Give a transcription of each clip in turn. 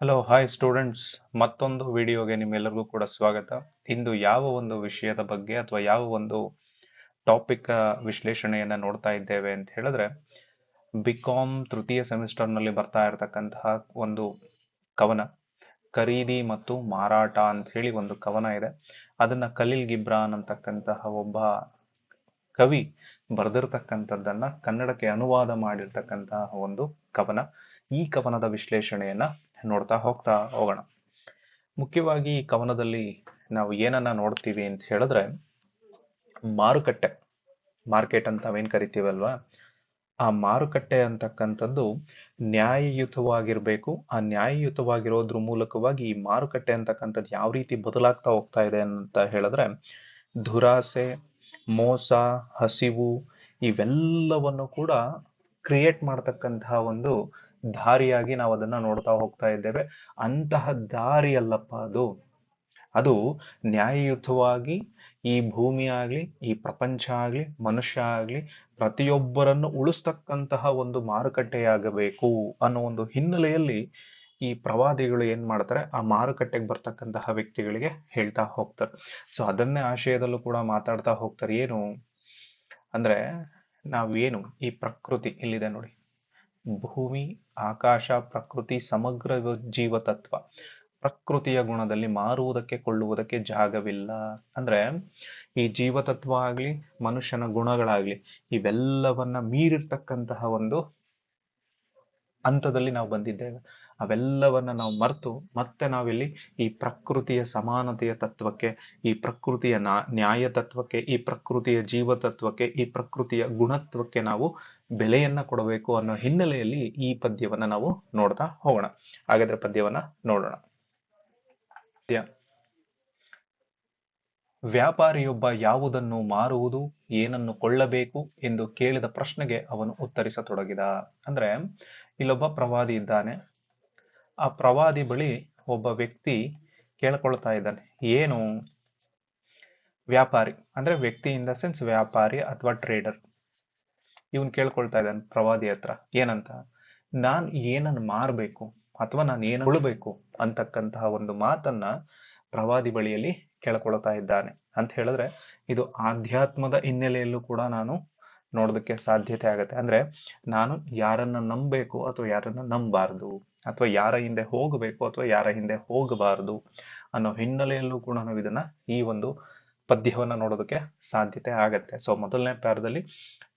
Hello hi students ಮತ್ತೊಂದು ವಿಡಿಯೋಗೆ ನಿಮ್ಮೆಲ್ಲರಿಗೂ ಕೂಡ ಸ್ವಾಗತ. ಇಂದು ಯಾವ ಒಂದು ವಿಷಯದ ಬಗ್ಗೆ ಅಥವಾ ಯಾವ ಒಂದು ಟಾಪಿಕ್ ವಿಶ್ಲೇಷಣೆಯನ್ನು ನೋಡ್ತಾ ಇದ್ದೇವೆ ಅಂತ ಹೇಳಿದ್ರೆ ಬಿ ಕಾಮ್ ತೃತೀಯ ಸೆಮಿಸ್ಟರ್ನಲ್ಲಿ ಬರ್ತಾ ಇರತಕ್ಕಂತಹ ಒಂದು ಕವನ, ಖರೀದಿ ಮತ್ತು ಮಾರಾಟ ಅಂತ ಹೇಳಿ ಒಂದು ಕವನ ಇದೆ. ಅದನ್ನ ಖಲೀಲ್ ಗಿಬ್ರಾನ್ ಅಂತಕ್ಕಂತಹ ಒಬ್ಬ ಕವಿ ಬರೆದಿರ್ತಕ್ಕಂಥದ್ದನ್ನ ಕನ್ನಡಕ್ಕೆ ಅನುವಾದ ಮಾಡಿರ್ತಕ್ಕಂತಹ ಒಂದು ಕವನ. ಈ ಕವನದ ವಿಶ್ಲೇಷಣೆಯನ್ನ ನೋಡ್ತಾ ಹೋಗ್ತಾ ಹೋಗೋಣ. ಮುಖ್ಯವಾಗಿ ಈ ಕವನದಲ್ಲಿ ನಾವು ಏನನ್ನ ನೋಡ್ತೀವಿ ಅಂತ ಹೇಳಿದ್ರೆ, ಮಾರುಕಟ್ಟೆ, ಮಾರ್ಕೆಟ್ ಅಂತ ನಾವೇನ್ ಕರಿತೀವಲ್ವಾ? ಆ ಮಾರುಕಟ್ಟೆ ಅಂತಕ್ಕಂಥದ್ದು ನ್ಯಾಯಯುತವಾಗಿರ್ಬೇಕು. ಆ ನ್ಯಾಯಯುತವಾಗಿರೋದ್ರ ಮೂಲಕವಾಗಿ ಈ ಮಾರುಕಟ್ಟೆ ಅಂತಕ್ಕಂಥದ್ದು ಯಾವ ರೀತಿ ಬದಲಾಗ್ತಾ ಹೋಗ್ತಾ ಇದೆ ಅಂತ ಹೇಳಿದ್ರೆ, ದುರಾಸೆ, ಮೋಸ, ಹಸಿವು ಇವೆಲ್ಲವನ್ನು ಕೂಡ ಕ್ರಿಯೇಟ್ ಮಾಡ್ತಕ್ಕಂತಹ ಒಂದು ದಾರಿಯಾಗಿ ನಾವು ಅದನ್ನ ನೋಡ್ತಾ ಹೋಗ್ತಾ ಇದ್ದೇವೆ. ಅಂತಹ ದಾರಿಯಲ್ಲಪ್ಪ ಅದು. ಅದು ನ್ಯಾಯಯುತವಾಗಿ ಈ ಭೂಮಿ ಆಗ್ಲಿ, ಈ ಪ್ರಪಂಚ ಆಗಲಿ, ಮನುಷ್ಯ ಆಗಲಿ ಪ್ರತಿಯೊಬ್ಬರನ್ನು ಉಳಿಸ್ತಕ್ಕಂತಹ ಒಂದು ಮಾರುಕಟ್ಟೆಯಾಗಬೇಕು ಅನ್ನೋ ಒಂದು ಹಿನ್ನೆಲೆಯಲ್ಲಿ ಈ ಪ್ರವಾದಿಗಳು ಏನ್ ಮಾಡ್ತಾರೆ? ಆ ಮಾರುಕಟ್ಟೆಗೆ ಬರ್ತಕ್ಕಂತಹ ವ್ಯಕ್ತಿಗಳಿಗೆ ಹೇಳ್ತಾ ಹೋಗ್ತಾರೆ. ಸೊ ಅದನ್ನೇ ಆಶಯದಲ್ಲೂ ಕೂಡ ಮಾತಾಡ್ತಾ ಹೋಗ್ತಾರೆ. ಏನು? ಅಂದ್ರೆ ನಾವೇನು? ಈ ಪ್ರಕೃತಿ ಇಲ್ಲಿದೆ ನೋಡಿ. ಭೂಮಿ ಆಕಾಶ, ಪ್ರಕೃತಿ, ಸಮಗ್ರ ಜೀವತತ್ವ. ಪ್ರಕೃತಿಯ ಗುಣದಲ್ಲಿ ಮಾರುವುದಕ್ಕೆ ಕೊಳ್ಳುವುದಕ್ಕೆ ಜಾಗವಿಲ್ಲ. ಅಂದ್ರೆ ಈ ಜೀವತತ್ವ ಆಗ್ಲಿ, ಮನುಷ್ಯನ ಗುಣಗಳಾಗ್ಲಿ, ಇವೆಲ್ಲವನ್ನ ಮೀರಿರ್ತಕ್ಕಂತಹ ಒಂದು ಹಂತದಲ್ಲಿ ನಾವು ಬಂದಿದ್ದೇವೆ. ಅವೆಲ್ಲವನ್ನ ನಾವು ಮರೆತು ಮತ್ತೆ ನಾವಿಲ್ಲಿ ಈ ಪ್ರಕೃತಿಯ ಸಮಾನತೆಯ ತತ್ವಕ್ಕೆ, ಈ ಪ್ರಕೃತಿಯ ನ್ಯಾಯ ತತ್ವಕ್ಕೆ, ಈ ಪ್ರಕೃತಿಯ ಜೀವ ತತ್ವಕ್ಕೆ, ಈ ಪ್ರಕೃತಿಯ ಗುಣತ್ವಕ್ಕೆ ನಾವು ಬೆಲೆಯನ್ನ ಕೊಡಬೇಕು ಅನ್ನೋ ಹಿನ್ನೆಲೆಯಲ್ಲಿ ಈ ಪದ್ಯವನ್ನ ನಾವು ನೋಡ್ತಾ ಹೋಗೋಣ. ಹಾಗಾದ್ರೆ ಪದ್ಯವನ್ನ ನೋಡೋಣ. ವ್ಯಾಪಾರಿಯೊಬ್ಬ ಯಾವುದನ್ನು ಮಾರುವುದು, ಏನನ್ನು ಕೊಳ್ಳಬೇಕು ಎಂದು ಕೇಳಿದ ಪ್ರಶ್ನೆಗೆ ಅವನು ಉತ್ತರಿಸತೊಡಗಿದ. ಅಂದ್ರೆ ಇಲ್ಲೊಬ್ಬ ಪ್ರವಾದಿ ಇದ್ದಾನೆ. ಆ ಪ್ರವಾದಿ ಬಳಿ ಒಬ್ಬ ವ್ಯಕ್ತಿ ಕೇಳ್ಕೊಳ್ತಾ ಇದ್ದಾನೆ. ಏನು? ವ್ಯಾಪಾರಿ. ಅಂದ್ರೆ ವ್ಯಕ್ತಿ ಇನ್ ದ ಸೆನ್ಸ್ ವ್ಯಾಪಾರಿ ಅಥವಾ ಟ್ರೇಡರ್. ಇವನ್ ಕೇಳ್ಕೊಳ್ತಾ ಇದ್ದಾನೆ ಪ್ರವಾದಿ ಹತ್ರ. ಏನಂತ? ನಾನ್ ಏನನ್ನು ಮಾರಬೇಕು ಅಥವಾ ನಾನು ಏನು ಉಳ್ಬೇಕು ಅಂತಕ್ಕಂತಹ ಒಂದು ಮಾತನ್ನ ಪ್ರವಾದಿ ಬಳಿಯಲ್ಲಿ ಕೇಳ್ಕೊಳ್ತಾ ಇದ್ದಾನೆ. ಅಂತ ಹೇಳಿದ್ರೆ ಇದು ಆಧ್ಯಾತ್ಮದ ಹಿನ್ನೆಲೆಯಲ್ಲೂ ಕೂಡ ನಾನು ನೋಡೋದಕ್ಕೆ ಸಾಧ್ಯತೆ ಆಗುತ್ತೆ. ಅಂದ್ರೆ ನಾನು ಯಾರನ್ನ ನಂಬಬೇಕು ಅಥವಾ ಯಾರನ್ನ ನಂಬಾರ್ದು ಅಥವಾ ಯಾರ ಹಿಂದೆ ಹೋಗಬೇಕು ಅಥವಾ ಯಾರ ಹಿಂದೆ ಹೋಗಬಾರದು ಅನ್ನೋ ಹಿನ್ನೆಲೆಯಲ್ಲೂ ಕೂಡ ನಾವು ಇದನ್ನ ಈ ಒಂದು ಪದ್ಯವನ್ನ ನೋಡೋದಕ್ಕೆ ಸಾಧ್ಯತೆ ಆಗತ್ತೆ. ಸೊ ಮೊದಲನೇ ಪ್ಯಾರದಲ್ಲಿ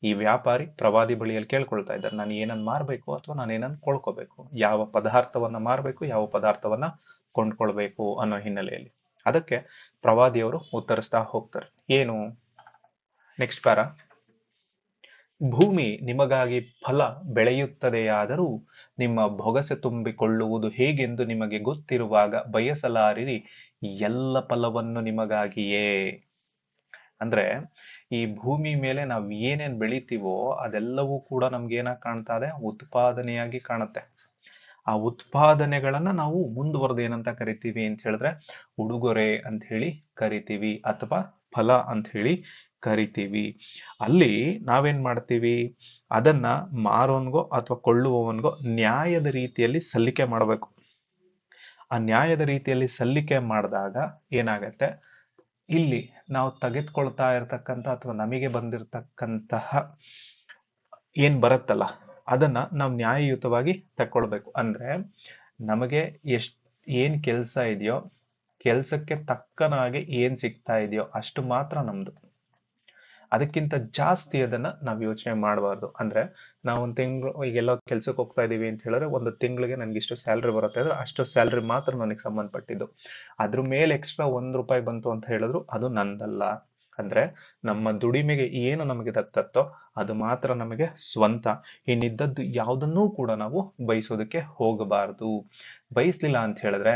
ಈ ವ್ಯಾಪಾರಿ ಪ್ರವಾದಿ ಬಳಿಯಲ್ಲಿ ಕೇಳ್ಕೊಳ್ತಾ ಇದ್ದಾರೆ. ನಾನು ಏನನ್ನ ಮಾರಬೇಕು ಅಥವಾ ನಾನು ಏನನ್ನ ಕೊಳ್ಕೋಬೇಕು ಯಾವ ಪದಾರ್ಥವನ್ನ ಮಾರಬೇಕು? ಯಾವ ಪದಾರ್ಥವನ್ನ ಕೊಂಡ್ಕೊಳ್ಬೇಕು ಅನ್ನೋ ಹಿನ್ನೆಲೆಯಲ್ಲಿ. ಅದಕ್ಕೆ ಪ್ರವಾದಿಯವರು ಉತ್ತರಿಸ್ತಾ ಹೋಗ್ತಾರೆ. ಏನು? Next para? ಭೂಮಿ ನಿಮಗಾಗಿ ಫಲ ಬೆಳೆಯುತ್ತದೆಯಾದರೂ ನಿಮ್ಮ ಬೊಗಸೆ ತುಂಬಿಕೊಳ್ಳುವುದು ಹೇಗೆಂದು ನಿಮಗೆ ಗೊತ್ತಿರುವಾಗ ಬಯಸಲಾರಿರಿ, ಎಲ್ಲ ಫಲವನ್ನು ನಿಮಗಾಗಿಯೇ. ಅಂದ್ರೆ ಈ ಭೂಮಿ ಮೇಲೆ ನಾವು ಏನೇನ್ ಬೆಳಿತೀವೋ ಅದೆಲ್ಲವೂ ಕೂಡ ನಮ್ಗೆ ಏನಾಗ್ ಕಾಣ್ತಾ ಇದೆ? ಉತ್ಪಾದನೆಯಾಗಿ ಕಾಣುತ್ತೆ. ಆ ಉತ್ಪಾದನೆಗಳನ್ನ ನಾವು ಮುಂದುವರೆದು ಏನಂತ ಕರಿತೀವಿ ಅಂತ ಹೇಳಿದ್ರೆ ಉಡುಗೊರೆ ಅಂತ ಹೇಳಿ ಕರಿತೀವಿ, ಅಥವಾ ಫಲ ಅಂತ ಹೇಳಿ ಕರಿತೀವಿ. ಅಲ್ಲಿ ನಾವೇನ್ ಮಾಡ್ತೀವಿ? ಅದನ್ನ ಮಾರೋನ್ಗೋ ಅಥವಾ ಕೊಳ್ಳುವವನ್ಗೋ ನ್ಯಾಯದ ರೀತಿಯಲ್ಲಿ ಸಲ್ಲಿಕೆ ಮಾಡಬೇಕು. ಆ ನ್ಯಾಯದ ರೀತಿಯಲ್ಲಿ ಸಲ್ಲಿಕೆ ಮಾಡಿದಾಗ ಏನಾಗತ್ತೆ? ಇಲ್ಲಿ ನಾವು ತೆಗೆದುಕೊಳ್ತಾ ಇರತಕ್ಕಂಥ ಅಥವಾ ನಮಗೆ ಬಂದಿರತಕ್ಕಂತಹ ಏನ್ ಬರುತ್ತಲ್ಲ, ಅದನ್ನ ನಾವು ನ್ಯಾಯಯುತವಾಗಿ ತಕ್ಕೊಳ್ಬೇಕು. ಅಂದ್ರೆ ನಮಗೆ ಎಷ್ಟ್, ಏನ್ ಕೆಲಸ ಇದೆಯೋ, ಕೆಲಸಕ್ಕೆ ತಕ್ಕನಾಗಿ ಏನ್ ಸಿಗ್ತಾ ಇದೆಯೋ ಅಷ್ಟು ಮಾತ್ರ ನಮ್ದು. ಅದಕ್ಕಿಂತ ಜಾಸ್ತಿ ಅದನ್ನ ನಾವು ಯೋಚನೆ ಮಾಡಬಾರ್ದು. ಅಂದ್ರೆ ನಾವು ಒಂದು ತಿಂಗಳು ಎಲ್ಲೋ ಕೆಲ್ಸಕ್ಕೆ ಹೋಗ್ತಾ ಇದೀವಿ ಅಂತ ಹೇಳಿದ್ರೆ ಒಂದು ತಿಂಗಳಿಗೆ ನನಗೆ ಇಷ್ಟು ಸ್ಯಾಲ್ರಿ ಬರುತ್ತೆ ಅಂದ್ರೆ ಅಷ್ಟು ಸ್ಯಾಲ್ರಿ ಮಾತ್ರ ನನಗೆ ಸಂಬಂಧಪಟ್ಟಿದ್ದು. ಅದ್ರ ಮೇಲೆ ಎಕ್ಸ್ಟ್ರಾ ಒಂದು ರೂಪಾಯಿ ಬಂತು ಅಂತ ಹೇಳಿದ್ರು ಅದು ನಂದಲ್ಲ. ಅಂದ್ರೆ ನಮ್ಮ ದುಡಿಮೆಗೆ ಏನು ನಮಗೆ ದತ್ತತ್ತೋ ಅದು ಮಾತ್ರ ನಮಗೆ ಸ್ವಂತ. ಇನ್ನಿದ್ದದ್ದು ಯಾವುದನ್ನೂ ಕೂಡ ನಾವು ಬಯಸೋದಕ್ಕೆ ಹೋಗಬಾರದು. ಬಯಸ್ಲಿಲ್ಲ ಅಂತ ಹೇಳಿದ್ರೆ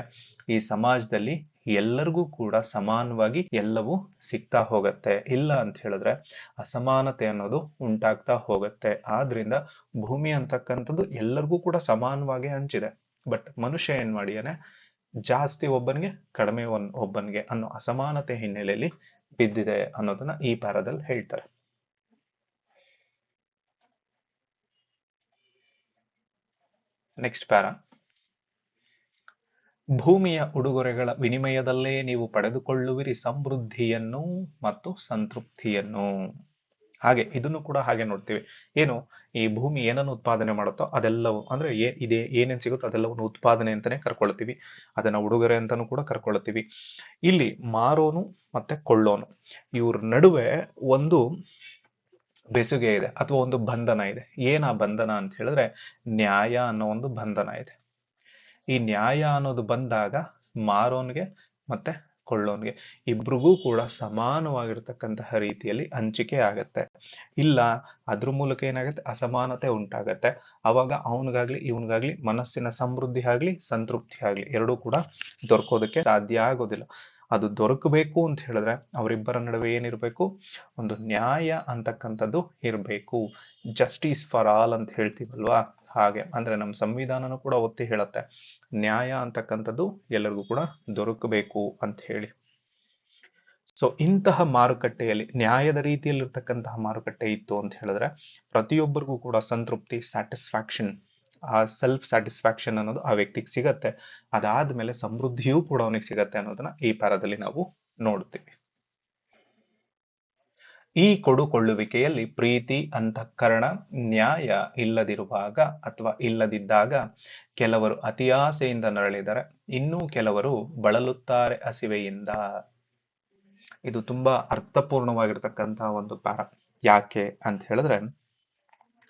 ಈ ಸಮಾಜದಲ್ಲಿ ಎಲ್ಲರಿಗೂ ಕೂಡ ಸಮಾನವಾಗಿ ಎಲ್ಲವೂ ಸಿಗ್ತಾ ಹೋಗತ್ತೆ. ಇಲ್ಲ ಅಂತ ಹೇಳಿದ್ರೆ ಅಸಮಾನತೆ ಅನ್ನೋದು ಉಂಟಾಗ್ತಾ ಹೋಗುತ್ತೆ. ಆದ್ರಿಂದ ಭೂಮಿ ಅಂತಕ್ಕಂಥದ್ದು ಎಲ್ಲರಿಗೂ ಕೂಡ ಸಮಾನವಾಗಿ ಹಂಚಿದೆ. ಬಟ್ ಮನುಷ್ಯ ಏನ್ ಮಾಡಿಯಾನೆ ಜಾಸ್ತಿ ಒಬ್ಬನಿಗೆ, ಕಡಿಮೆ ಒನ್ ಒಬ್ಬನಿಗೆ ಅನ್ನೋ ಅಸಮಾನತೆ ಹಿನ್ನೆಲೆಯಲ್ಲಿ ಬಿದ್ದಿದೆ ಅನ್ನೋದನ್ನ ಈ ಪ್ಯಾರದಲ್ಲಿ ಹೇಳ್ತಾರೆ. Next para. ಭೂಮಿಯ ಉಡುಗೊರೆಗಳ ವಿನಿಮಯದಲ್ಲೇ ನೀವು ಪಡೆದುಕೊಳ್ಳುವಿರಿ ಸಮೃದ್ಧಿಯನ್ನು ಮತ್ತು ಸಂತೃಪ್ತಿಯನ್ನು. ಹಾಗೆ, ಇದನ್ನು ಕೂಡ ಹಾಗೆ ನೋಡ್ತೀವಿ. ಏನು? ಈ ಭೂಮಿ ಏನನ್ನು ಉತ್ಪಾದನೆ ಮಾಡುತ್ತೋ ಅದೆಲ್ಲವೂ, ಅಂದ್ರೆ ಏ, ಇದೆ, ಏನೇನು ಸಿಗುತ್ತೋ ಅದೆಲ್ಲವನ್ನು ಉತ್ಪಾದನೆ ಅಂತಾನೆ ಕರ್ಕೊಳ್ತೀವಿ. ಅದನ್ನ ಉಡುಗೊರೆ ಅಂತಾನು ಕೂಡ ಕರ್ಕೊಳ್ತೀವಿ. ಇಲ್ಲಿ ಮಾರೋನು ಮತ್ತೆ ಕೊಳ್ಳೋನು. ಇವ್ರ ನಡುವೆ ಒಂದು ಬೆಸುಗೆ ಇದೆ, ಅಥವಾ ಒಂದು ಬಂಧನ ಇದೆ. ಏನ ಬಂಧನ ಅಂತ ಹೇಳಿದ್ರೆ ನ್ಯಾಯ ಅನ್ನೋ ಒಂದು ಬಂಧನ ಇದೆ. ಈ ನ್ಯಾಯ ಅನ್ನೋದು ಬಂದಾಗ ಮಾರೋನ್ಗೆ ಮತ್ತೆ ಕೊಳ್ಳೋನ್ಗೆ ಇಬ್ರಿಗೂ ಕೂಡ ಸಮಾನವಾಗಿರ್ತಕ್ಕಂತಹ ರೀತಿಯಲ್ಲಿ ಹಂಚಿಕೆ ಆಗತ್ತೆ. ಇಲ್ಲ, ಅದ್ರ ಮೂಲಕ ಏನಾಗುತ್ತೆ? ಅಸಮಾನತೆ ಉಂಟಾಗತ್ತೆ. ಅವಾಗ ಅವನಿಗಾಗ್ಲಿ, ಇವನಿಗಾಗ್ಲಿ ಮನಸ್ಸಿನ ಸಮೃದ್ಧಿ ಆಗ್ಲಿ, ಸಂತೃಪ್ತಿ ಆಗ್ಲಿ ಎರಡೂ ಕೂಡ ದೊರಕೋದಕ್ಕೆ ಸಾಧ್ಯ ಆಗೋದಿಲ್ಲ. ಅದು ದೊರಕಬೇಕು ಅಂತ ಹೇಳಿದ್ರೆ ಅವರಿಬ್ಬರ ನಡುವೆ ಏನಿರಬೇಕು? ಒಂದು ನ್ಯಾಯ ಅಂತಕ್ಕಂಥದ್ದು ಇರಬೇಕು. ಜಸ್ಟಿಸ್ ಫಾರ್ ಆಲ್ ಅಂತ ಹೇಳ್ತೀವಲ್ವಾ? ಹಾಗೆ ಅಂದ್ರೆ ನಮ್ಮ ಸಂವಿಧಾನನೂ ಕೂಡ ಒತ್ತಿ ಹೇಳುತ್ತೆ. ನ್ಯಾಯ ಅಂತಕ್ಕಂಥದ್ದು ಎಲ್ಲರಿಗೂ ಕೂಡ ದೊರಕಬೇಕು ಅಂತ ಹೇಳಿ. ಸೊ ಇಂತಹ ಮಾರುಕಟ್ಟೆಯಲ್ಲಿ ನ್ಯಾಯದ ರೀತಿಯಲ್ಲಿರ್ತಕ್ಕಂತಹ ಮಾರುಕಟ್ಟೆ ಇತ್ತು ಅಂತ ಹೇಳಿದ್ರೆ ಪ್ರತಿಯೊಬ್ಬರಿಗೂ ಕೂಡ ಸಂತೃಪ್ತಿ ಸ್ಯಾಟಿಸ್ಫ್ಯಾಕ್ಷನ್ ಆ ಸೆಲ್ಫ್ ಸ್ಯಾಟಿಸ್ಫ್ಯಾಕ್ಷನ್ ಅನ್ನೋದು ಆ ವ್ಯಕ್ತಿಗೆ ಸಿಗತ್ತೆ. ಅದಾದ್ಮೇಲೆ ಸಮೃದ್ಧಿಯೂ ಕೂಡ ಅವನಿಗೆ ಸಿಗತ್ತೆ ಅನ್ನೋದನ್ನ ಈ ಪಾರದಲ್ಲಿ ನಾವು ನೋಡ್ತೀವಿ. ಈ ಕೊಡುಕೊಳ್ಳುವಿಕೆಯಲ್ಲಿ ಪ್ರೀತಿ, ಅಂತಃಕರಣ, ನ್ಯಾಯ ಇಲ್ಲದಿರುವಾಗ ಅಥವಾ ಇಲ್ಲದಿದ್ದಾಗ ಕೆಲವರು ಅತಿಯಾಸೆಯಿಂದ ನರಳಿದರೆ, ಇನ್ನೂ ಕೆಲವರು ಬಳಲುತ್ತಾರೆ ಹಸಿವೆಯಿಂದ. ಇದು ತುಂಬಾ ಅರ್ಥಪೂರ್ಣವಾಗಿರ್ತಕ್ಕಂತಹ ಒಂದು ಪ್ಯಾರ ಯಾಕೆ ಅಂತ ಹೇಳಿದ್ರೆ,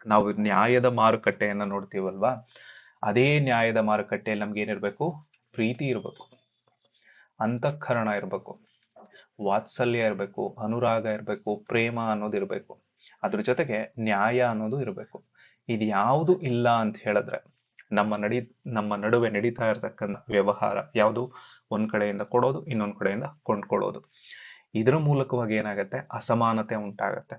ನಾವು ನ್ಯಾಯದ ಮಾರುಕಟ್ಟೆಯನ್ನ ನೋಡ್ತೀವಲ್ವಾ? ಅದೇ ನ್ಯಾಯದ ಮಾರುಕಟ್ಟೆಯಲ್ಲಿ ನಮ್ಗೆ ಏನಿರ್ಬೇಕು? ಪ್ರೀತಿ ಇರಬೇಕು. ಅಂತಃಕರಣ ಇರಬೇಕು. ವಾತ್ಸಲ್ಯ ಇರಬೇಕು, ಅನುರಾಗ ಇರಬೇಕು, ಪ್ರೇಮ ಅನ್ನೋದು ಇರಬೇಕು. ಅದ್ರ ಜೊತೆಗೆ ನ್ಯಾಯ ಅನ್ನೋದು ಇರಬೇಕು. ಇದು ಯಾವುದು ಇಲ್ಲ ಅಂತ ಹೇಳಿದ್ರೆ ನಮ್ಮ ನಡಿ, ನಮ್ಮ ನಡುವೆ ನಡೀತಾ ಇರತಕ್ಕಂಥ ವ್ಯವಹಾರ ಯಾವುದು? ಒಂದ್ ಕಡೆಯಿಂದ ಕೊಡೋದು, ಇನ್ನೊಂದ್ ಕಡೆಯಿಂದ ಕೊಂಡ್ಕೊಳ್ಳೋದು. ಇದರ ಮೂಲಕವಾಗಿ ಏನಾಗತ್ತೆ? ಅಸಮಾನತೆ ಉಂಟಾಗತ್ತೆ.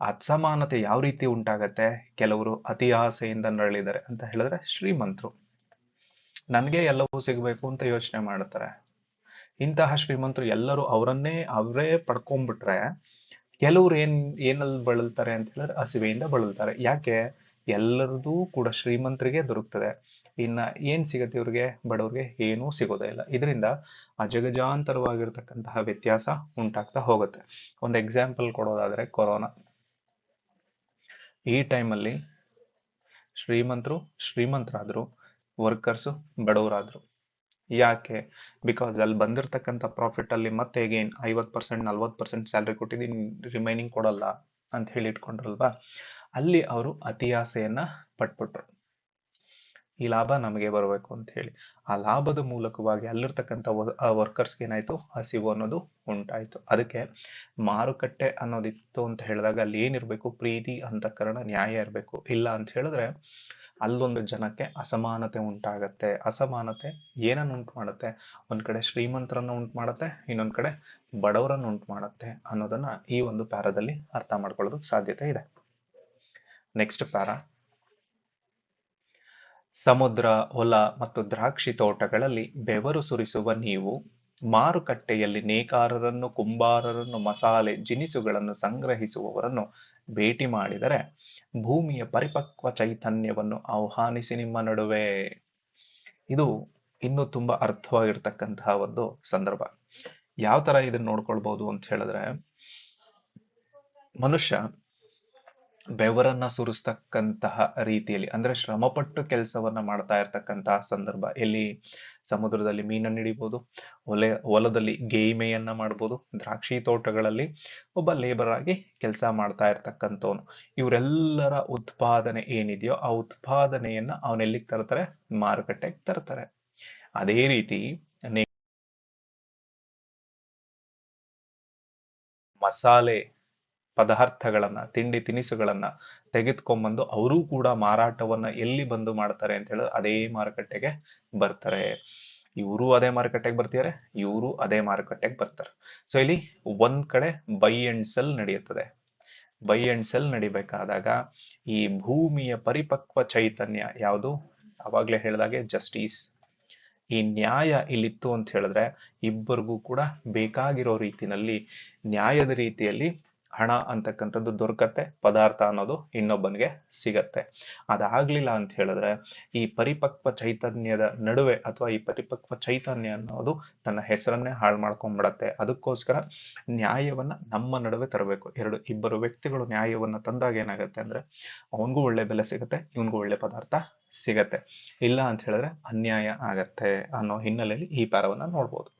ಅಸಮಾನತೆ ಯಾವ ರೀತಿ ಉಂಟಾಗತ್ತೆ? ಕೆಲವರು ಅತಿ ಆಸೆಯಿಂದ ನರಳಿದ್ದಾರೆ ಅಂತ ಹೇಳಿದ್ರೆ ಶ್ರೀಮಂತರು. ನನಗೆ ಎಲ್ಲವೂ ಸಿಗಬೇಕು ಅಂತ ಯೋಚನೆ ಮಾಡ್ತಾರೆ. ಇಂತಹ ಶ್ರೀಮಂತರು ಎಲ್ಲರೂ ಅವರನ್ನೇ ಅವರೇ ಪಡ್ಕೊಂಡ್ಬಿಟ್ರೆ ಕೆಲವ್ರು ಏನ್ ಏನಲ್ಲಿ ಬಳಲ್ತಾರೆ ಅಂತ ಹೇಳಿದ್ರೆ ಹಸಿವೆಯಿಂದ ಬಳಲ್ತಾರೆ. ಯಾಕೆ? ಎಲ್ಲರದು ಕೂಡ ಶ್ರೀಮಂತರಿಗೆ ದೊರಕ್ತದೆ. ಇನ್ನ ಏನ್ ಸಿಗತ್ತೆ ಇವ್ರಿಗೆ? ಬಡವ್ರಿಗೆ ಏನೂ ಸಿಗೋದೇ ಇಲ್ಲ. ಇದರಿಂದ ಅಜಗಜಾಂತರವಾಗಿರ್ತಕ್ಕಂತಹ ವ್ಯತ್ಯಾಸ ಉಂಟಾಗ್ತಾ ಹೋಗುತ್ತೆ. ಒಂದು ಎಕ್ಸಾಂಪಲ್ ಕೊಡೋದಾದ್ರೆ ಕೊರೋನಾ. ಈ ಟೈಮಲ್ಲಿ ಶ್ರೀಮಂತರು ಶ್ರೀಮಂತರಾದ್ರು ವರ್ಕರ್ಸು ಬಡವರಾದ್ರು ಯಾಕೆ? ಬಿಕಾಸ್ ಅಲ್ಲಿ ಬಂದಿರತಕ್ಕಂಥ ಪ್ರಾಫಿಟ್ ಅಲ್ಲಿ ಮತ್ತೆ ಅಗೇನ್ ಐವತ್ತು ಪರ್ಸೆಂಟ್ ನಲ್ವತ್ತು ಪರ್ಸೆಂಟ್ ಸ್ಯಾಲ್ರಿ ಕೊಟ್ಟಿದ್ದೀನಿ ರಿಮೈನಿಂಗ್ ಕೊಡಲ್ಲ ಅಂತ ಹೇಳಿ ಇಟ್ಕೊಂಡ್ರಲ್ವಾ? ಅಲ್ಲಿ ಅವರು ಅತಿ ಆಸೆಯನ್ನ ಪಟ್ಬಿಟ್ರು. ಈ ಲಾಭ ನಮಗೆ ಬರಬೇಕು ಅಂತ ಹೇಳಿ. ಆ ಲಾಭದ ಮೂಲಕವಾಗಿ ಅಲ್ಲಿರ್ತಕ್ಕಂಥ ವರ್ಕರ್ಸ್ಗೆ ಏನಾಯ್ತು? ಹಸಿವು ಅನ್ನೋದು ಉಂಟಾಯಿತು. ಅದಕ್ಕೆ ಮಾರುಕಟ್ಟೆ ಅನ್ನೋದಿತ್ತು ಅಂತ ಹೇಳಿದಾಗ ಅಲ್ಲಿ ಏನಿರಬೇಕು? ಪ್ರೀತಿ ಅಂತಕರಣ ನ್ಯಾಯ ಇರಬೇಕು. ಇಲ್ಲ ಅಂತ ಹೇಳಿದ್ರೆ ಅಲ್ಲೊಂದು ಜನಕ್ಕೆ ಅಸಮಾನತೆ ಉಂಟಾಗತ್ತೆ. ಅಸಮಾನತೆ ಏನನ್ನು ಉಂಟು ಮಾಡುತ್ತೆ ಒಂದು ಕಡೆ ಶ್ರೀಮಂತರನ್ನು ಉಂಟು ಮಾಡುತ್ತೆ ಇನ್ನೊಂದು ಕಡೆ ಬಡವರನ್ನು ಉಂಟು ಮಾಡುತ್ತೆ ಅನ್ನೋದನ್ನ ಈ ಒಂದು ಪ್ಯಾರದಲ್ಲಿ ಅರ್ಥ ಮಾಡ್ಕೊಳ್ಳೋದಕ್ಕೆ ಸಾಧ್ಯತೆ ಇದೆ. Next para. ಸಮುದ್ರ, ಹೊಲ ಮತ್ತು ದ್ರಾಕ್ಷಿ ತೋಟಗಳಲ್ಲಿ ಬೆವರು ಸುರಿಸುವ ನೀವು ಮಾರುಕಟ್ಟೆಯಲ್ಲಿ ನೇಕಾರರನ್ನು, ಕುಂಬಾರರನ್ನು, ಮಸಾಲೆ, ಜಿನಿಸುಗಳನ್ನು ಸಂಗ್ರಹಿಸುವವರನ್ನು ಭೇಟಿ ಮಾಡಿದರೆ ಭೂಮಿಯ ಪರಿಪಕ್ವ ಚೈತನ್ಯವನ್ನು ಆಹ್ವಾನಿಸಿ ನಿಮ್ಮ ನಡುವೆ. ಇದು ಇನ್ನೂ ತುಂಬಾ ಅರ್ಥವಾಗಿರ್ತಕ್ಕಂತಹ ಒಂದು ಸಂದರ್ಭ. ಯಾವ ತರ ಇದನ್ನ ನೋಡ್ಕೊಳ್ಬಹುದು ಅಂತ ಹೇಳಿದ್ರೆ, ಮನುಷ್ಯ ಬೆವರನ್ನ ಸುರಿಸ್ತಕ್ಕಂತಹ ರೀತಿಯಲ್ಲಿ, ಅಂದ್ರೆ ಶ್ರಮಪಟ್ಟು ಕೆಲಸವನ್ನ ಮಾಡ್ತಾ ಇರ್ತಕ್ಕಂತಹ ಸಂದರ್ಭ. ಎಲ್ಲಿ ಸಮುದ್ರದಲ್ಲಿ ಮೀನನ್ನು ಹಿಡಿಬೋದು, ಒಲೆ, ಹೊಲದಲ್ಲಿ ಗೇಯ್ಮೆಯನ್ನು ಮಾಡ್ಬೋದು, ದ್ರಾಕ್ಷಿ ತೋಟಗಳಲ್ಲಿ ಒಬ್ಬ ಲೇಬರ್ ಆಗಿ ಕೆಲಸ ಮಾಡ್ತಾ ಇರ್ತಕ್ಕಂಥವನು. ಇವರೆಲ್ಲರ ಉತ್ಪಾದನೆ ಏನಿದೆಯೋ ಆ ಉತ್ಪಾದನೆಯನ್ನ ಅವನೆಲ್ಲಿಗೆ ತರ್ತಾರೆ? ಮಾರುಕಟ್ಟೆಗೆ ತರ್ತಾರೆ. ಅದೇ ರೀತಿ ಮಸಾಲೆ ಪದಾರ್ಥಗಳನ್ನ, ತಿಂಡಿ ತಿನಿಸುಗಳನ್ನ ತೆಗೆದುಕೊಂಡ್ಬಂದು ಅವರೂ ಕೂಡ ಮಾರಾಟವನ್ನ ಎಲ್ಲಿ ಬಂದು ಮಾಡ್ತಾರೆ ಅಂತ ಹೇಳಿದ್ರೆ ಅದೇ ಮಾರುಕಟ್ಟೆಗೆ ಬರ್ತಾರೆ. ಇವರು ಅದೇ ಮಾರುಕಟ್ಟೆಗೆ ಬರ್ತಿದ್ದಾರೆ ಇವರು ಅದೇ ಮಾರುಕಟ್ಟೆಗೆ ಬರ್ತಾರೆ. ಸೊ ಇಲ್ಲಿ ಒಂದ್ ಕಡೆ ಬೈ ಅಂಡ್ ಸೆಲ್ ನಡೆಯುತ್ತದೆ. ಬೈ ಅಂಡ್ ಸೆಲ್ ನಡಿಬೇಕಾದಾಗ ಈ ಭೂಮಿಯ ಪರಿಪಕ್ವ ಚೈತನ್ಯ ಯಾವುದು? ಅವಾಗ್ಲೇ ಹೇಳಿದಾಗೆ ಜಸ್ಟಿಸ್ ಈ ನ್ಯಾಯ ಇಲ್ಲಿತ್ತು ಅಂತ ಹೇಳಿದ್ರೆ ಇಬ್ಬರಿಗೂ ಕೂಡ ಬೇಕಾಗಿರೋ ರೀತಿನಲ್ಲಿ ನ್ಯಾಯದ ರೀತಿಯಲ್ಲಿ ಹಣ ಅಂತಕ್ಕಂಥದ್ದು ದೊರಕತ್ತೆ, ಪದಾರ್ಥ ಅನ್ನೋದು ಇನ್ನೊಬ್ಬನಿಗೆ ಸಿಗತ್ತೆ. ಅದಾಗ್ಲಿಲ್ಲ ಅಂತ ಹೇಳಿದ್ರೆ, ಈ ಪರಿಪಕ್ವ ಚೈತನ್ಯದ ನಡುವೆ ಅಥವಾ ಈ ಪರಿಪಕ್ವ ಚೈತನ್ಯ ಅನ್ನೋದು ತನ್ನ ಹೆಸರನ್ನೇ ಹಾಳು ಮಾಡ್ಕೊಂಡ್ಬಿಡತ್ತೆ ಅದಕ್ಕೋಸ್ಕರ ನ್ಯಾಯವನ್ನ ನಮ್ಮ ನಡುವೆ ತರಬೇಕು. ಎರಡು, ಇಬ್ಬರು ವ್ಯಕ್ತಿಗಳು ನ್ಯಾಯವನ್ನ ತಂದಾಗ ಏನಾಗುತ್ತೆ ಅಂದ್ರೆ, ಅವನಿಗೂ ಒಳ್ಳೆ ಬೆಲೆ ಸಿಗುತ್ತೆ, ಇವನಿಗೂ ಒಳ್ಳೆ ಪದಾರ್ಥ ಸಿಗತ್ತೆ. ಇಲ್ಲ ಅಂತ ಹೇಳಿದ್ರೆ ಅನ್ಯಾಯ ಆಗತ್ತೆ ಅನ್ನೋ ಹಿನ್ನೆಲೆಯಲ್ಲಿ ಈ ಪಾರವನ್ನು ನೋಡ್ಬೋದು.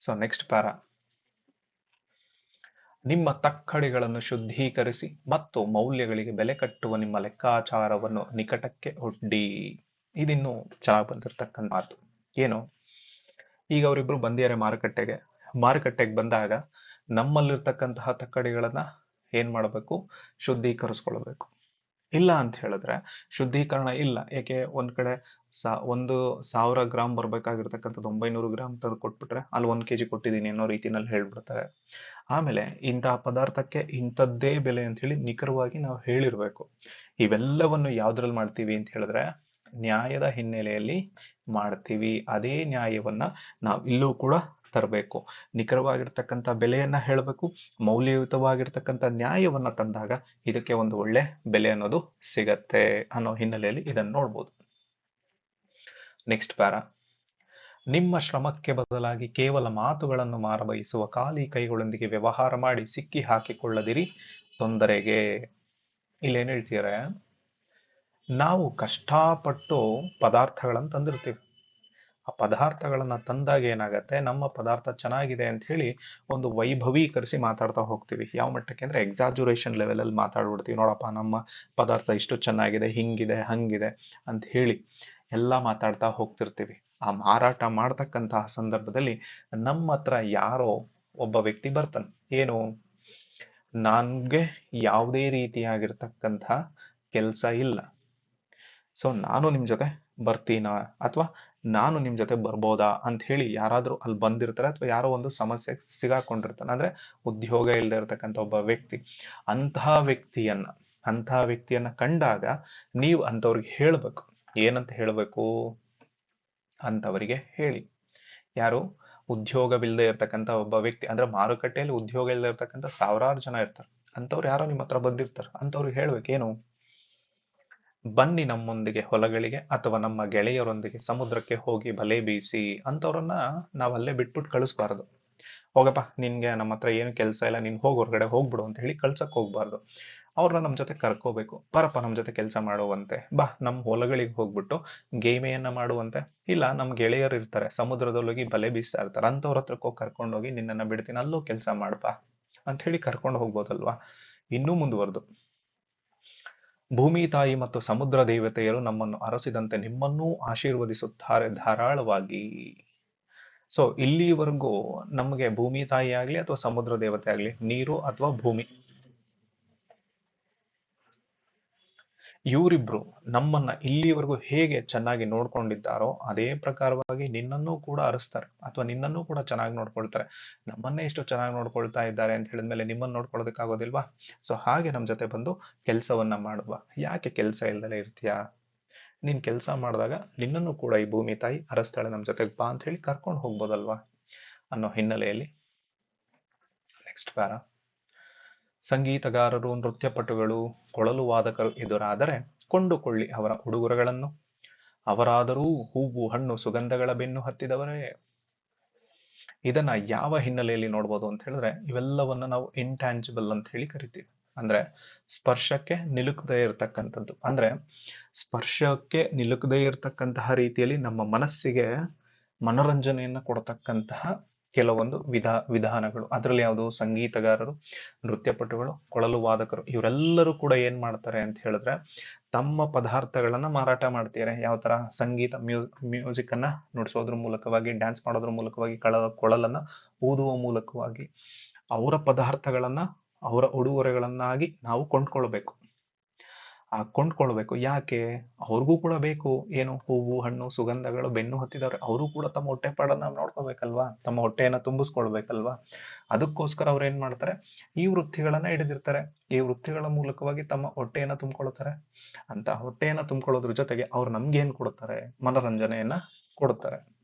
ಸೊ ನೆಕ್ಸ್ಟ್ ಪ್ಯಾರ ನಿಮ್ಮ ತಕ್ಕಡಿಗಳನ್ನು ಶುದ್ಧೀಕರಿಸಿ ಮತ್ತು ಮೌಲ್ಯಗಳಿಗೆ ಬೆಲೆ ಕಟ್ಟುವ ನಿಮ್ಮ ಲೆಕ್ಕಾಚಾರವನ್ನು ನಿಕಟಕ್ಕೆ ಒಡ್ಡಿ. ಇದಿನ್ನು ಚೆನ್ನಾಗಿ ಬಂದಿರತಕ್ಕಂಥ ಮಾತು. ಏನು? ಈಗ ಅವರಿಬ್ರು ಬಂದಿದ್ದಾರೆ ಮಾರುಕಟ್ಟೆಗೆ. ಮಾರುಕಟ್ಟೆಗೆ ಬಂದಾಗ ನಮ್ಮಲ್ಲಿರ್ತಕ್ಕಂತಹ ತಕ್ಕಡಿಗಳನ್ನ ಏನ್ ಮಾಡಬೇಕು? ಶುದ್ಧೀಕರಿಸ್ಕೊಳ್ಬೇಕು. ಇಲ್ಲ ಅಂತ ಹೇಳಿದ್ರೆ ಶುದ್ಧೀಕರಣ ಇಲ್ಲ. ಯಾಕೆ ಒಂದ್ ಕಡೆ ಸಾ, ಒಂದು ಸಾವಿರ ಗ್ರಾಮ್ ಬರ್ಬೇಕಾಗಿರ್ತಕ್ಕಂಥದ್ದು ಒಂಬೈನೂರು ಗ್ರಾಮ್ ತಂದು ಕೊಟ್ಬಿಟ್ರೆ ಅಲ್ಲಿ ಒಂದ್ ಕೆಜಿ ಕೊಟ್ಟಿದ್ದೀನಿ ಅನ್ನೋ ರೀತಿನಲ್ಲಿ ಹೇಳ್ಬಿಡ್ತಾರೆ. ಆಮೇಲೆ ಇಂತಹ ಪದಾರ್ಥಕ್ಕೆ ಇಂಥದ್ದೇ ಬೆಲೆ ಅಂತ ಹೇಳಿ ನಿಖರವಾಗಿ ನಾವು ಹೇಳಿರ್ಬೇಕು. ಇವೆಲ್ಲವನ್ನು ಯಾವ್ದ್ರಲ್ಲಿ ಮಾಡ್ತೀವಿ ಅಂತ ಹೇಳಿದ್ರೆ ನ್ಯಾಯದ ಹಿನ್ನೆಲೆಯಲ್ಲಿ ಮಾಡ್ತೀವಿ. ಅದೇ ನ್ಯಾಯವನ್ನ ನಾವು ಇಲ್ಲೂ ಕೂಡ ತರಬೇಕು. ನಿಖರವಾಗಿರ್ತಕ್ಕಂಥ ಬೆಲೆಯನ್ನ ಹೇಳಬೇಕು. ಮೌಲ್ಯಯುತವಾಗಿರ್ತಕ್ಕಂಥ ನ್ಯಾಯವನ್ನ ತಂದಾಗ ಇದಕ್ಕೆ ಒಂದು ಒಳ್ಳೆ ಬೆಲೆ ಅನ್ನೋದು ಸಿಗತ್ತೆ ಅನ್ನೋ ಹಿನ್ನೆಲೆಯಲ್ಲಿ ಇದನ್ನು ನೋಡ್ಬೋದು. ನೆಕ್ಸ್ಟ್ ಪ್ಯಾರ ನಿಮ್ಮ ಶ್ರಮಕ್ಕೆ ಬದಲಾಗಿ ಕೇವಲ ಮಾತುಗಳನ್ನು ಮಾರಬಯಸುವ ಖಾಲಿ ಕೈಗಳೊಂದಿಗೆ ವ್ಯವಹಾರ ಮಾಡಿ ಸಿಕ್ಕಿ ಹಾಕಿಕೊಳ್ಳದಿರಿ ತೊಂದರೆಗೆ. ಇಲ್ಲೇನು ಹೇಳ್ತೀರ ನಾವು ಕಷ್ಟಪಟ್ಟು ಪದಾರ್ಥಗಳನ್ನು ತಂದಿರ್ತೀವಿ ಆ ಪದಾರ್ಥಗಳನ್ನು ತಂದಾಗ ಏನಾಗತ್ತೆ? ನಮ್ಮ ಪದಾರ್ಥ ಚೆನ್ನಾಗಿದೆ ಅಂತ ಹೇಳಿ ಒಂದು ವೈಭವೀಕರಿಸಿ ಮಾತಾಡ್ತಾ ಹೋಗ್ತೀವಿ. ಯಾವ ಮಟ್ಟಕ್ಕೆ ಅಂದ್ರೆ ಎಕ್ಸಾಜುರೇಷನ್ ಲೆವೆಲಲ್ಲಿ ಮಾತಾಡ್ಬಿಡ್ತೀವಿ. ನೋಡಪ್ಪ, ನಮ್ಮ ಪದಾರ್ಥ ಇಷ್ಟು ಚೆನ್ನಾಗಿದೆ, ಹಿಂಗಿದೆ, ಹಂಗಿದೆ ಅಂತ ಹೇಳಿ ಎಲ್ಲ ಮಾತಾಡ್ತಾ ಹೋಗ್ತಿರ್ತೀವಿ. ಆ ಮಾರಾಟ ಮಾಡ್ತಕ್ಕಂತಹ ಸಂದರ್ಭದಲ್ಲಿ ನಮ್ಮ ಹತ್ರ ಯಾರೋ ಒಬ್ಬ ವ್ಯಕ್ತಿ ಬರ್ತಾನೆ. ಏನು? ನನಗೆ ಯಾವುದೇ ರೀತಿಯಾಗಿರ್ತಕ್ಕಂತಹ ಕೆಲಸ ಇಲ್ಲ. ಸೊ, ನಾನು ನಿಮ್ಮ ಜೊತೆ ಬರ್ತೀನಾ? ಅಥವಾ ನಾನು ನಿಮ್ಮ ಜೊತೆ ಬರ್ಬೋದಾ? ಅಂತ ಹೇಳಿ ಯಾರಾದರೂ ಅಲ್ಲಿ ಬಂದಿರ್ತಾರೆ ಅಥವಾ ಯಾರೋ ಒಂದು ಸಮಸ್ಯೆ ಸಿಗಾಕೊಂಡಿರ್ತಾನೆ. ಅಂದ್ರೆ ಉದ್ಯೋಗ ಇಲ್ಲದೆ ಇರತಕ್ಕಂಥ ಒಬ್ಬ ವ್ಯಕ್ತಿ. ಅಂತಹ ವ್ಯಕ್ತಿಯನ್ನ ಅಂತಹ ವ್ಯಕ್ತಿಯನ್ನ ಕಂಡಾಗ ನೀವು ಅಂಥವ್ರಿಗೆ ಹೇಳಬೇಕು. ಏನಂತ ಹೇಳ್ಬೇಕು? ಅಂತವರಿಗೆ ಹೇಳಿ. ಯಾರು? ಉದ್ಯೋಗವಿಲ್ಲದೆ ಇರ್ತಕ್ಕಂಥ ಒಬ್ಬ ವ್ಯಕ್ತಿ, ಅಂದ್ರೆ ಮಾರುಕಟ್ಟೆಯಲ್ಲಿ ಉದ್ಯೋಗ ಇಲ್ಲದೆ ಇರ್ತಕ್ಕಂಥ ಸಾವಿರಾರು ಜನ ಇರ್ತಾರೆ. ಅಂಥವ್ರು ಯಾರೋ ನಿಮ್ಮ ಹತ್ರ ಬಂದಿರ್ತಾರೆ. ಅಂಥವ್ರು ಹೇಳ್ಬೇಕೇನು? ಬನ್ನಿ ನಮ್ಮೊಂದಿಗೆ ಹೊಲಗಳಿಗೆ ಅಥವಾ ನಮ್ಮ ಗೆಳೆಯರೊಂದಿಗೆ ಸಮುದ್ರಕ್ಕೆ ಹೋಗಿ ಬಲೆ ಬೀಸಿ ಅಂಥವ್ರನ್ನ ನಾವು ಅಲ್ಲೇ ಬಿಟ್ಬಿಟ್ಟು ಕಳಿಸ್ಬಾರ್ದು. ಹೋಗಪ್ಪ, ನಿನ್ಗೆ ನಮ್ಮ ಹತ್ರ ಏನು ಕೆಲಸ ಇಲ್ಲ, ನೀನು ಹೋಗಿ ಹೊರಗಡೆ ಹೋಗ್ಬಿಡು ಅಂತ ಹೇಳಿ ಕಳ್ಸಕ್ ಹೋಗ್ಬಾರ್ದು. ಅವ್ರನ್ನ ನಮ್ಮ ಜೊತೆ ಕರ್ಕೋಬೇಕು. ಬರಪ್ಪ ನಮ್ಮ ಜೊತೆ ಕೆಲಸ ಮಾಡುವಂತೆ. ಬಾ ನಮ್ಮ ಹೊಲಗಳಿಗೆ ಹೋಗ್ಬಿಟ್ಟು ಗೇಮೆಯನ್ನ ಮಾಡುವಂತೆ. ಇಲ್ಲ ನಮ್ಮ ಗೆಳೆಯರು ಇರ್ತಾರೆ. ಸಮುದ್ರದೊಳಗೆ ಬಲೆ ಬೀಸ್ತಾ ಇರ್ತಾರೆ. ಅಂಥವ್ರ ಹತ್ರಕ್ಕೆ ಕರ್ಕೊಂಡೋಗಿ ನಿನ್ನನ್ನ ಬಿಡ್ತೀನಿ. ಅಲ್ಲೂ ಕೆಲಸ ಮಾಡಪ್ಪ ಅಂತ ಹೇಳಿ ಕರ್ಕೊಂಡು ಹೋಗ್ಬೋದಲ್ವಾ? ಇನ್ನೂ ಮುಂದುವರೆದು. ಭೂಮಿ ತಾಯಿ ಮತ್ತು ಸಮುದ್ರ ದೇವತೆಯರು ನಮ್ಮನ್ನು ಅರಸಿದಂತೆ ನಿಮ್ಮನ್ನೂ ಆಶೀರ್ವದಿಸುತ್ತಾರೆ ಧಾರಾಳವಾಗಿ. ಸೊ ಇಲ್ಲಿವರೆಗೂ ನಮಗೆ ಭೂಮಿ ತಾಯಿ ಆಗಲಿ ಅಥವಾ ಸಮುದ್ರ ದೇವತೆ ಆಗಲಿ ನೀರು ಅಥವಾ ಭೂಮಿ. ಇವರಿಬ್ರು ನಮ್ಮನ್ನ ಇಲ್ಲಿವರೆಗೂ ಹೇಗೆ ಚೆನ್ನಾಗಿ ನೋಡ್ಕೊಂಡಿದ್ದಾರೋ ಅದೇ ಪ್ರಕಾರವಾಗಿ ನಿನ್ನನ್ನೂ ಕೂಡ ಅರಸ್ತಾರೆ ಅಥವಾ ನಿನ್ನನ್ನೂ ಕೂಡ ಚೆನ್ನಾಗಿ ನೋಡ್ಕೊಳ್ತಾರೆ. ನಮ್ಮನ್ನೇ ಇಷ್ಟು ಚೆನ್ನಾಗಿ ನೋಡ್ಕೊಳ್ತಾ ಇದ್ದಾರೆ ಅಂತ ಹೇಳಿದ್ಮೇಲೆ ನಿಮ್ಮನ್ನ ನೋಡ್ಕೊಳ್ಳೋದಕ್ಕಾಗೋದಿಲ್ವಾ ಸೊ ಹಾಗೆ ನಮ್ಮ ಜೊತೆ ಬಂದು ಕೆಲಸವನ್ನ ಮಾಡುವ. ಯಾಕೆ ಕೆಲಸ ಇಲ್ದಲೇ ಇರ್ತೀಯಾ? ನೀನ್ ಕೆಲಸ ಮಾಡಿದಾಗ ನಿನ್ನನ್ನು ಕೂಡ ಈ ಭೂಮಿ ತಾಯಿ ಅರಸ್ತಾಳೆ ನಮ್ಮ ಜೊತೆಗೆ ಬಾ ಅಂತ ಹೇಳಿ ಕರ್ಕೊಂಡು ಹೋಗ್ಬೋದಲ್ವಾ? ಅನ್ನೋ ಹಿನ್ನೆಲೆಯಲ್ಲಿ ನೆಕ್ಸ್ಟ್ ಪ್ಯಾರ. ಸಂಗೀತಗಾರರು, ನೃತ್ಯಪಟುಗಳು, ಕೊಳಲು ವಾದಕರು ಎದುರಾದರೆ ಕೊಂಡುಕೊಳ್ಳಿ ಅವರ ಉಡುಗೊರೆಗಳನ್ನು. ಅವರಾದರೂ ಹೂವು, ಹಣ್ಣು, ಸುಗಂಧಗಳ ಬೆನ್ನು ಹತ್ತಿದವರೇ. ಇದನ್ನ ಯಾವ ಹಿನ್ನೆಲೆಯಲ್ಲಿ ನೋಡ್ಬೋದು ಅಂತ ಹೇಳಿದ್ರೆ, ಇವೆಲ್ಲವನ್ನ ನಾವು ಇಂಟ್ಯಾಂಜಿಬಲ್ ಅಂತ ಹೇಳಿ ಕರಿತೀವಿ. ಅಂದ್ರೆ ಸ್ಪರ್ಶಕ್ಕೆ ನಿಲುಕದೇ ಇರತಕ್ಕಂಥದ್ದು. ಅಂದ್ರೆ ಸ್ಪರ್ಶಕ್ಕೆ ನಿಲುಕದೇ ಇರತಕ್ಕಂತಹ ರೀತಿಯಲ್ಲಿ ನಮ್ಮ ಮನಸ್ಸಿಗೆ ಮನೋರಂಜನೆಯನ್ನ ಕೊಡತಕ್ಕಂತಹ ಕೆಲವೊಂದು ವಿಧ, ವಿಧಾನಗಳು. ಅದರಲ್ಲಿ ಯಾವುದು ಸಂಗೀತಗಾರರು, ನೃತ್ಯಪಟುಗಳು, ಕೊಳಲು ವಾದಕರು, ಇವರೆಲ್ಲರೂ ಕೂಡ ಏನ್ ಮಾಡ್ತಾರೆ ಅಂತ ಹೇಳಿದ್ರೆ, ತಮ್ಮ ಪದಾರ್ಥಗಳನ್ನ ಮಾರಾಟ ಮಾಡ್ತಾರೆ ಯಾವ ತರ? ಸಂಗೀತ, ಮ್ಯೂ ಮ್ಯೂಸಿಕ್ ಅನ್ನ ನುಡಿಸೋದ್ರ ಮೂಲಕವಾಗಿ, ಡ್ಯಾನ್ಸ್ ಮಾಡೋದ್ರ ಮೂಲಕವಾಗಿ ಕಳ ಕೊಳಲನ್ನ ಊದುವ ಮೂಲಕವಾಗಿ, ಅವರ ಪದಾರ್ಥಗಳನ್ನ, ಅವರ ಉಡುಗೊರೆಗಳನ್ನಾಗಿ ನಾವು ಕೊಂಡ್ಕೊಳ್ಬೇಕು. ಕೊಂಡ್ಕೊಳ್ಬೇಕು ಯಾಕೆ? ಅವ್ರಿಗೂ ಕೂಡ ಬೇಕು. ಏನು? ಹೂವು, ಹಣ್ಣು, ಸುಗಂಧಗಳು, ಬೆನ್ನು ಹತ್ತಿದವ್ರೆ ಅವರು ಕೂಡ ತಮ್ಮ ಹೊಟ್ಟೆಪಾಡನ್ನ ನೋಡ್ಕೋಬೇಕಲ್ವಾ? ತಮ್ಮ ಹೊಟ್ಟೆಯನ್ನ ತುಂಬಿಸ್ಕೊಳ್ಬೇಕಲ್ವಾ? ಅದಕ್ಕೋಸ್ಕರ ಅವ್ರು ಏನ್ ಮಾಡ್ತಾರೆ? ಈ ವೃತ್ತಿಗಳನ್ನ ಹಿಡಿದಿರ್ತಾರೆ. ಈ ವೃತ್ತಿಗಳ ಮೂಲಕವಾಗಿ ತಮ್ಮ ಹೊಟ್ಟೆಯನ್ನ ತುಂಬಿಕೊಳ್ತಾರೆ. ಅಂತ ಹೊಟ್ಟೆಯನ್ನ ತುಂಬಿಕೊಳ್ಳೋದ್ರ ಜೊತೆಗೆ ಅವ್ರು ನಮ್ಗೆ ಏನ್ ಕೊಡ್ತಾರೆ? ಮನೋರಂಜನೆಯನ್ನ ಕೊಡ್ತಾರೆ.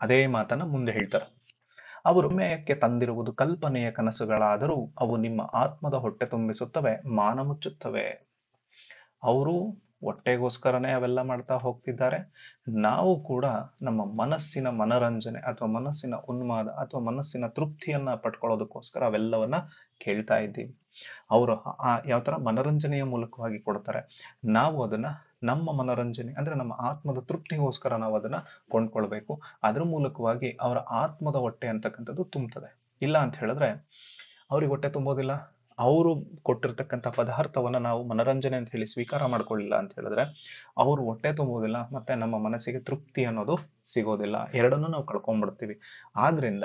ಅದೇ ಮಾತನ್ನ ಮುಂದೆ ಹೇಳ್ತಾರೆ. ಅವರು ಮೇಯಕ್ಕೆ ತಂದಿರುವುದು ಕಲ್ಪನೆಯ ಕನಸುಗಳಾದರೂ ಅವು ನಿಮ್ಮ ಆತ್ಮದ ಹೊಟ್ಟೆ ತುಂಬಿಸುತ್ತವೆ, ಮಾನ ಮುಚ್ಚುತ್ತವೆ. ಅವರು ಹೊಟ್ಟೆಗೋಸ್ಕರನೇ ಅವೆಲ್ಲ ಮಾಡ್ತಾ ಹೋಗ್ತಿದ್ದಾರೆ. ನಾವು ಕೂಡ ನಮ್ಮ ಮನಸ್ಸಿನ ಮನರಂಜನೆ ಅಥವಾ ಮನಸ್ಸಿನ ಉನ್ಮಾದ ಅಥವಾ ಮನಸ್ಸಿನ ತೃಪ್ತಿಯನ್ನ ಪಡ್ಕೊಳ್ಳೋದಕ್ಕೋಸ್ಕರ ಅವೆಲ್ಲವನ್ನ ಕೇಳ್ತಾ ಇದ್ದೀವಿ. ಅವರು ಆ ಯಾವ ತರ ಮನರಂಜನೆಯ ಮೂಲಕವಾಗಿ ಕೊಡ್ತಾರೆ, ನಾವು ಅದನ್ನ ನಮ್ಮ ಮನರಂಜನೆ ಅಂದ್ರೆ ನಮ್ಮ ಆತ್ಮದ ತೃಪ್ತಿಗೋಸ್ಕರ ನಾವು ಅದನ್ನ ಕೊಂಡ್ಕೊಳ್ಬೇಕು. ಅದ್ರ ಮೂಲಕವಾಗಿ ಅವರ ಆತ್ಮದ ಹೊಟ್ಟೆ ಅಂತಕ್ಕಂಥದ್ದು ತುಂಬುತ್ತದೆ. ಇಲ್ಲ ಅಂತ ಹೇಳಿದ್ರೆ, ಅವ್ರಿಗೆ ಹೊಟ್ಟೆ ತುಂಬೋದಿಲ್ಲ? ಅವರು ಕೊಟ್ಟಿರ್ತಕ್ಕಂಥ ಪದಾರ್ಥವನ್ನು ನಾವು ಮನರಂಜನೆ ಅಂತ ಹೇಳಿ ಸ್ವೀಕಾರ ಮಾಡ್ಕೊಳ್ಳಿಲ್ಲ ಅಂತ ಹೇಳಿದ್ರೆ, ಅವರು ಹೊಟ್ಟೆ ತುಂಬೋದಿಲ್ಲ ಮತ್ತೆ ನಮ್ಮ ಮನಸ್ಸಿಗೆ ತೃಪ್ತಿ ಅನ್ನೋದು ಸಿಗೋದಿಲ್ಲ. ಎರಡನ್ನೂ ನಾವು ಕಳ್ಕೊಂಡ್ಬಿಡ್ತೀವಿ. ಆದ್ರಿಂದ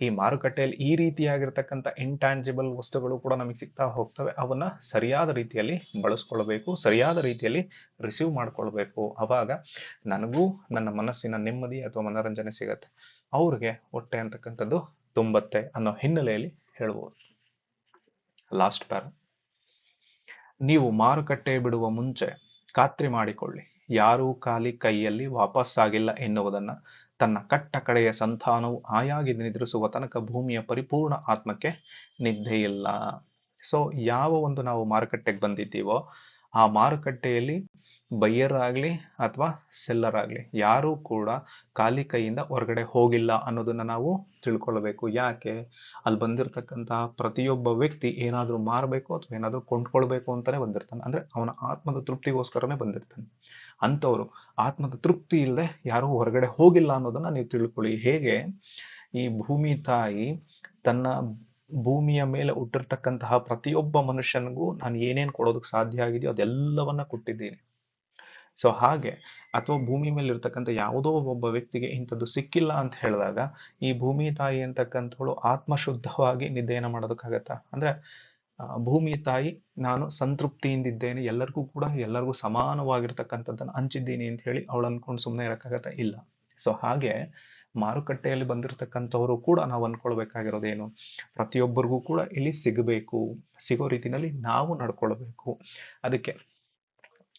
ಈ ಮಾರುಕಟ್ಟೆಯಲ್ಲಿ ಈ ರೀತಿಯಾಗಿರ್ತಕ್ಕಂಥ ಇಂಟ್ಯಾಂಜಿಬಲ್ ವಸ್ತುಗಳು ಕೂಡ ನಮಗೆ ಸಿಗ್ತಾ ಹೋಗ್ತವೆ. ಅವನ್ನ ಸರಿಯಾದ ರೀತಿಯಲ್ಲಿ ಬಳಸ್ಕೊಳ್ಬೇಕು, ಸರಿಯಾದ ರೀತಿಯಲ್ಲಿ ರಿಸೀವ್ ಮಾಡ್ಕೊಳ್ಬೇಕು. ಅವಾಗ ನನಗೂ ನನ್ನ ಮನಸ್ಸಿನ ನೆಮ್ಮದಿ ಅಥವಾ ಮನರಂಜನೆ ಸಿಗತ್ತೆ. ಅವ್ರಿಗೆ ಹೊಟ್ಟೆ ಅಂತಕ್ಕಂಥದ್ದು ತುಂಬತ್ತೆ ಅನ್ನೋ ಹಿನ್ನೆಲೆಯಲ್ಲಿ ಹೇಳ್ಬೋದು. ಲಾಸ್ಟ್ ಪ್ಯಾರ ನೀವು ಮಾರುಕಟ್ಟೆ ಬಿಡುವ ಮುಂಚೆ ಖಾತ್ರಿ ಮಾಡಿಕೊಳ್ಳಿ. ಯಾರೂ ಖಾಲಿ ಕೈಯಲ್ಲಿ ವಾಪಸ್ಸಾಗಿಲ್ಲ ಎನ್ನುವುದನ್ನ ತನ್ನ ಕಟ್ಟ ಕಡೆಯ ಸಂತಾನವು ಆಯಾಗಿ ನಿದ್ರಿಸುವ ತನಕ ಭೂಮಿಯ ಪರಿಪೂರ್ಣ ಆತ್ಮಕ್ಕೆ ನಿದ್ದೆಯಿಲ್ಲ ಸೊ ಯಾವ ಒಂದು ನಾವು ಮಾರುಕಟ್ಟೆಗೆ ಬಂದಿದ್ದೀವೋ ಆ ಮಾರುಕಟ್ಟೆಯಲ್ಲಿ ಬಯ್ಯರ್ ಆಗಲಿ ಅಥವಾ ಸೆಲ್ಲರ್ ಆಗಲಿ ಯಾರೂ ಕೂಡ ಖಾಲಿ ಕೈಯಿಂದ ಹೊರಗಡೆ ಹೋಗಿಲ್ಲ ಅನ್ನೋದನ್ನ ನಾವು ತಿಳ್ಕೊಳ್ಬೇಕು. ಯಾಕೆ? ಅಲ್ಲಿ ಬಂದಿರತಕ್ಕಂತಹ ಪ್ರತಿಯೊಬ್ಬ ವ್ಯಕ್ತಿ ಏನಾದರೂ ಮಾರಬೇಕು ಅಥವಾ ಏನಾದರೂ ಕೊಂಡ್ಕೊಳ್ಬೇಕು ಅಂತಾನೆ ಬಂದಿರ್ತಾನೆ. ಅಂದ್ರೆ ಅವನ ಆತ್ಮದ ತೃಪ್ತಿಗೋಸ್ಕರನೇ ಬಂದಿರ್ತಾನೆ. ಅಂಥವ್ರು ಆತ್ಮದ ತೃಪ್ತಿ ಇಲ್ಲದೆ ಯಾರೂ ಹೊರಗಡೆ ಹೋಗಿಲ್ಲ ಅನ್ನೋದನ್ನ ನೀವು ತಿಳ್ಕೊಳ್ಳಿ. ಹೇಗೆ? ಈ ಭೂಮಿ ತಾಯಿ ತನ್ನ ಭೂಮಿಯ ಮೇಲೆ ಹುಟ್ಟಿರ್ತಕ್ಕಂತಹ ಪ್ರತಿಯೊಬ್ಬ ಮನುಷ್ಯನಿಗೂ ನಾನು ಏನೇನು ಕೊಡೋದಕ್ಕೆ ಸಾಧ್ಯ ಆಗಿದೆಯೋ ಅದೆಲ್ಲವನ್ನ ಕೊಟ್ಟಿದ್ದೀನಿ. ಸೊ ಹಾಗೆ, ಅಥವಾ ಭೂಮಿ ಮೇಲೆ ಇರ್ತಕ್ಕಂಥ ಯಾವುದೋ ಒಬ್ಬ ವ್ಯಕ್ತಿಗೆ ಇಂಥದ್ದು ಸಿಕ್ಕಿಲ್ಲ ಅಂತ ಹೇಳಿದಾಗ, ಈ ಭೂಮಿ ತಾಯಿ ಅಂತಕ್ಕಂಥವಳು ಆತ್ಮಶುದ್ಧವಾಗಿ ನಿದ್ದೆಯನ್ನು ಮಾಡೋದಕ್ಕಾಗತ್ತಾ? ಅಂದ್ರೆ ಭೂಮಿ ತಾಯಿ ನಾನು ಸಂತೃಪ್ತಿಯಿಂದಿದ್ದೇನೆ, ಎಲ್ಲರಿಗೂ ಕೂಡ ಎಲ್ಲರಿಗೂ ಸಮಾನವಾಗಿರ್ತಕ್ಕಂಥದ್ದನ್ನು ಹಂಚಿದ್ದೀನಿ ಅಂತ ಹೇಳಿ ಅವಳು ಅನ್ಕೊಂಡು ಸುಮ್ಮನೆ ಇರೋಕ್ಕಾಗತ್ತಾ ಇಲ್ಲ. ಸೊ ಹಾಗೆ ಮಾರುಕಟ್ಟೆಯಲ್ಲಿ ಬಂದಿರತಕ್ಕಂಥವರು ಕೂಡ ನಾವು ಅಂದ್ಕೊಳ್ಬೇಕಾಗಿರೋದೇನು? ಪ್ರತಿಯೊಬ್ಬರಿಗೂ ಕೂಡ ಇಲ್ಲಿ ಸಿಗಬೇಕು. ಸಿಗೋ ರೀತಿನಲ್ಲಿ ನಾವು ನಡ್ಕೊಳ್ಬೇಕು. ಅದಕ್ಕೆ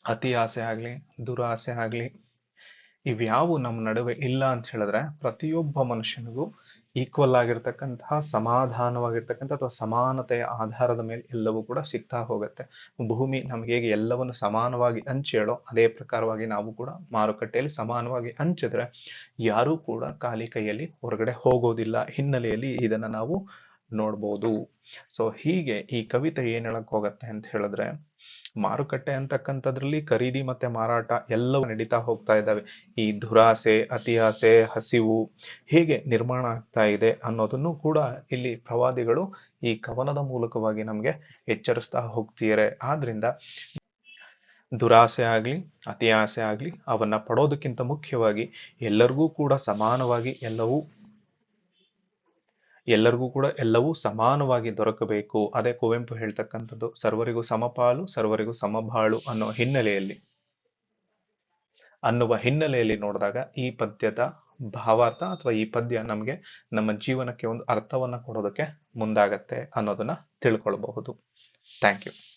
ಅತಿ ಆಸೆ ಆಗಲಿ, ದುರಾಸೆ ಆಗಲಿ, ಇವ್ಯಾವು ನಮ್ಮ ನಡುವೆ ಇಲ್ಲ ಅಂತ ಹೇಳಿದ್ರೆ ಪ್ರತಿಯೊಬ್ಬ ಮನುಷ್ಯನಿಗೂ ಈಕ್ವಲ್ ಆಗಿರ್ತಕ್ಕಂತಹ, ಸಮಾಧಾನವಾಗಿರ್ತಕ್ಕಂಥ ಅಥವಾ ಸಮಾನತೆಯ ಆಧಾರದ ಮೇಲೆ ಎಲ್ಲವೂ ಕೂಡ ಸಿಗ್ತಾ ಹೋಗುತ್ತೆ. ಭೂಮಿ ನಮ್ಗೆ ಹೇಗೆ ಎಲ್ಲವನ್ನು ಸಮಾನವಾಗಿ ಹಂಚೇಳೋ ಅದೇ ಪ್ರಕಾರವಾಗಿ ನಾವು ಕೂಡ ಮಾರುಕಟ್ಟೆಯಲ್ಲಿ ಸಮಾನವಾಗಿ ಹಂಚಿದ್ರೆ ಯಾರೂ ಕೂಡ ಖಾಲಿ ಕೈಯಲ್ಲಿ ಹೊರಗಡೆ ಹೋಗೋದಿಲ್ಲ. ಹಿನ್ನೆಲೆಯಲ್ಲಿ ಇದನ್ನ ನಾವು ನೋಡ್ಬೋದು. ಸೊ ಹೀಗೆ ಈ ಕವಿತೆ ಏನ್ ಹೇಳಕ್ ಹೋಗತ್ತೆ ಅಂತ ಹೇಳಿದ್ರೆ ಮಾರುಕಟ್ಟೆ ಅಂತಕ್ಕಂಥದ್ರಲ್ಲಿ ಖರೀದಿ ಮತ್ತೆ ಮಾರಾಟ ಎಲ್ಲವೂ ನಡೀತಾ ಹೋಗ್ತಾ ಇದ್ದಾವೆ. ಈ ದುರಾಸೆ, ಅತಿಯಾಸೆ, ಹಸಿವು ಹೇಗೆ ನಿರ್ಮಾಣ ಆಗ್ತಾ ಇದೆ ಅನ್ನೋದನ್ನು ಕೂಡ ಇಲ್ಲಿ ಪ್ರವಾದಿಗಳು ಈ ಕವನದ ಮೂಲಕವಾಗಿ ನಮಗೆ ಎಚ್ಚರಿಸ್ತಾ ಹೋಗ್ತಿದ್ದಾರೆ. ಆದ್ರಿಂದ ದುರಾಸೆ ಆಗ್ಲಿ ಅತಿ ಆಸೆ ಆಗ್ಲಿ, ಅವನ್ನ ಪಡೋದಕ್ಕಿಂತ ಮುಖ್ಯವಾಗಿ ಎಲ್ಲರಿಗೂ ಕೂಡ ಸಮಾನವಾಗಿ ಎಲ್ಲವೂ ಎಲ್ಲರಿಗೂ ಕೂಡ ಎಲ್ಲವೂ ಸಮಾನವಾಗಿ ದೊರಕಬೇಕು. ಅದೇ ಕುವೆಂಪು ಹೇಳ್ತಕ್ಕಂಥದ್ದು, ಸರ್ವರಿಗೂ ಸಮಪಾಲು, ಸರ್ವರಿಗೂ ಸಮಬಾಳು ಅನ್ನೋ ಹಿನ್ನೆಲೆಯಲ್ಲಿ. ಅನ್ನುವ ಹಿನ್ನೆಲೆಯಲ್ಲಿ ನೋಡಿದಾಗ ಈ ಪದ್ಯದ ಭಾವಾರ್ಥ ಅಥವಾ ಈ ಪದ್ಯ ನಮಗೆ ನಮ್ಮ ಜೀವನಕ್ಕೆ ಒಂದು ಅರ್ಥವನ್ನ ಕೊಡೋದಕ್ಕೆ ಮುಂದಾಗತ್ತೆ ಅನ್ನೋದನ್ನ ತಿಳ್ಕೊಳ್ಬಹುದು. Thank you.